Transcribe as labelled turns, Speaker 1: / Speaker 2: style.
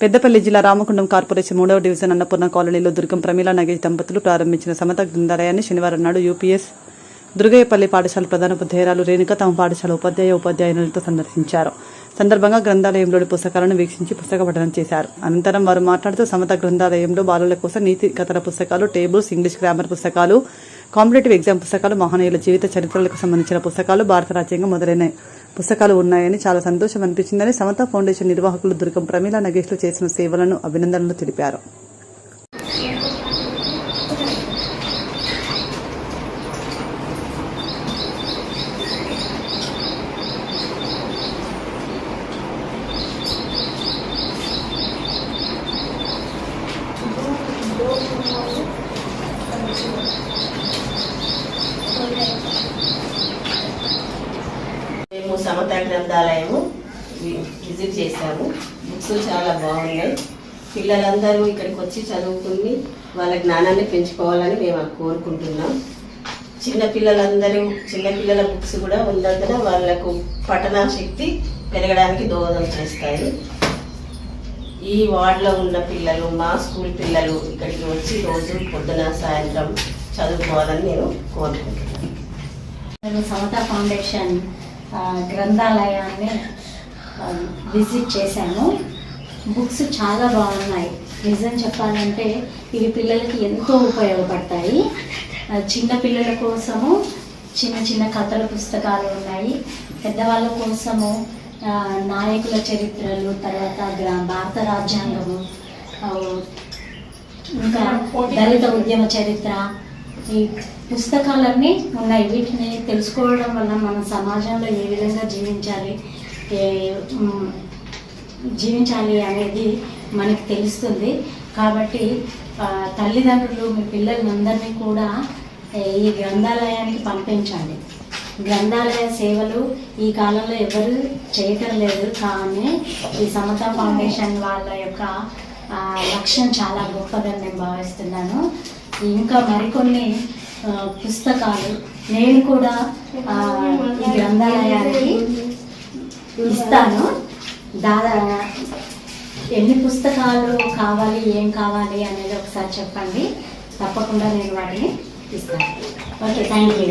Speaker 1: పెద్దపల్లి జిల్లా రామకుండం కార్పొరేషన్ మూడవ డివిజన్ అన్నపూర్ణ కాలనీలో దుర్గం ప్రమీలా నగేష్ దంపతులు ప్రారంభించిన సమత గ్రంథాలయాన్ని శనివారం నాడు యూపీఎస్ దుర్గయ్యపల్లి పాఠశాల ప్రధాన ఉపాధ్యాయురాలు రేణుక తమ పాఠశాల ఉపాధ్యాయ ఉపాధ్యాయులతో సందర్శించారు. సందర్భంగా గ్రంథాలయంలోని పుస్తకాలను వీక్షించి పుస్తక పఠనం చేశారు. అనంతరం వారు మాట్లాడుతూ సమత గ్రంథాలయంలో బాలల కోసం నీతి కథల పుస్తకాలు టేబుల్స్ ఇంగ్లీష్ గ్రామర్ పుస్తకాలు కాంపిటేటివ్ ఎగ్జామ్ పుస్తకాలు మహనీయుల జీవిత చరిత్రలకు సంబంధించిన పుస్తకాలు భారత రాజ్యాంగం మొదలైన పుస్తకాలు ఉన్నాయని చాలా సంతోషం అనిపించిందని సమత ఫౌండేషన్ నిర్వాహకులు దుర్గం ప్రమీలా నగేష్లు చేసిన సేవలను అభినందనలు తెలిపారు.
Speaker 2: సమత గ్రంథాలయము విజిట్ చేశాము. బుక్స్ చాలా బాగున్నాయి. పిల్లలందరూ ఇక్కడికి వచ్చి చదువుకుని వాళ్ళ జ్ఞానాన్ని పెంచుకోవాలని మేము కోరుకుంటున్నాం. చిన్న పిల్లలందరూ చిన్న పిల్లల బుక్స్ కూడా ఉన్నందున వాళ్ళకు పఠనా శక్తి పెరగడానికి దోహదం చేస్తాయి. ఈ వార్డులో ఉన్న పిల్లలు మా స్కూల్ పిల్లలు ఇక్కడికి వచ్చి రోజు పొద్దున సాయంత్రం చదువుకోవాలని నేను కోరుకుంటున్నాను.
Speaker 3: సమతా సమత ఫౌండేషన్ గ్రంథాలయాన్ని విజిట్ చేశాము బుక్స్ చాలా బాగున్నాయి. నిజం చెప్పాలంటే ఇవి పిల్లలకి ఎంతో ఉపయోగపడతాయి. చిన్న పిల్లల కోసము చిన్న చిన్న కథల పుస్తకాలు ఉన్నాయి. పెద్దవాళ్ళ కోసము నాయకుల చరిత్రలు తర్వాత గ్రా భారత రాజ్యాంగము ఇంకా దళిత ఉద్యమ చరిత్ర ఈ పుస్తకాలన్నీ ఉన్నాయి. వీటిని తెలుసుకోవడం వల్ల మన సమాజంలో ఏ విధంగా జీవించాలి జీవించాలి అనేది మనకి తెలుస్తుంది. కాబట్టి తల్లిదండ్రులు మీ పిల్లలందరినీ కూడా ఈ గ్రంథాలయానికి పంపించాలి గ్రంథాలయ సేవలు ఈ కాలంలో ఎవరు చేయటం లేదు. కానీ ఈ సమత ఫౌండేషన్ వాళ్ళ యొక్క లక్ష్యం చాలా గొప్పదని నేను భావిస్తున్నాను. ఇంకా మరికొన్ని పుస్తకాలు. నేను కూడా ఈ గ్రంథాలయానికి ఇస్తాను. దాదా ఎన్ని పుస్తకాలు కావాలి ఏం కావాలి అనేది ఒకసారి చెప్పండి. తప్పకుండా నేను వాటిని ఇస్తాను. Okay thank you